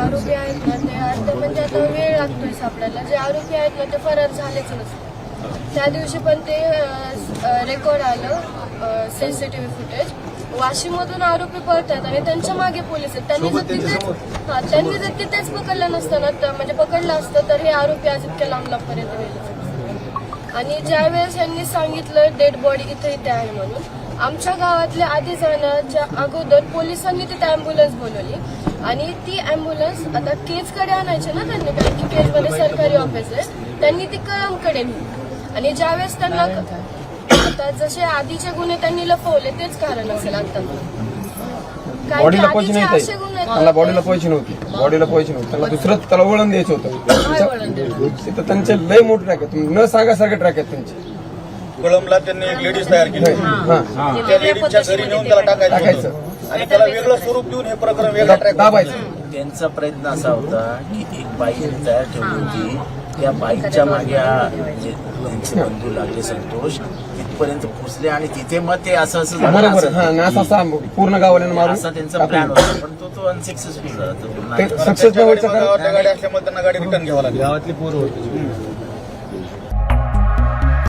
आरोपी आहेत ना ते अर्धे म्हणजे आता वेळ लागतोय सापडायला. जे आरोपी आहेत ना ते फरार झालेच नसते त्या दिवशी पण ते रेकॉर्ड आलं सीसीटीव्ही फुटेज वाशीमधून आरोपी पळतात आणि त्यांच्या मागे पोलीस आहेत. त्यांनी जर तिथेच हा त्यांनी जर तिथेच पकडलं नसतं ना म्हणजे पकडलं असतं तर हे आरोपी आज इतक्या लांब लांबपर्यंत गेले. आणि ज्यावेळेस यांनी सांगितलं डेड बॉडी इथे इथे आहे म्हणून आमच्या गावातल्या आधी जाण्याच्या अगोदर पोलिसांनी तिथे अँब्युलन्स बोलवली. आणि ती अँब्युलन्स आता केजकडे आणायची ना त्यांनी कारण की केजमध्ये सरकारी ऑफिस आहे. त्यांनी ती कळमकडे नेली. आणि ज्यावेळेस त्यांना आता जसे आधीचे गुन्हे त्यांनी लपवले तेच कारण असेल आता. बॉडीला पैसे आधीचे नाही त्याला बॉडीला पैसे नव्हते. बॉडीला पैसे नव्हते. त्याला दुसरं त्याला वळण द्यायचं होतं. तिथं त्यांचे लय मोठे ट्रॅक आहेत. न सांगासारखे ट्रॅक आहेत त्यांचे. कळमला त्यांनी एक लेडीज तयार केली हा त्या लेडीजच्या घरी नेऊन त्याला टाकायचं. होतं. आणि त्याला वेगळं स्वरूप देऊन हे प्रकरण वेगळा ट्रॅक दाबायचं. त्यांचा प्रयत्न असा होता की एक बाईक तयार ठेवली होती. त्या बाईकच्या मागे हा जे त्यांचे बंधू लागले संतोष. तिथपर्यंत पोहोचले आणि तिथे मग ते असं असं झालं. बरोबर. असं. हा आणि असा असा पूर्ण गावाला मारून असा त्यांचा प्लॅन होता. पण तो तो अनसक्सेसफुल झाला. तो ते नाही. सक्सेस न व्हायचं कारण गावातल्या गाडी असल्यामुळे त्यांना गाडी रिटर्न घ्यावं लागली. गावातली पोरं होती.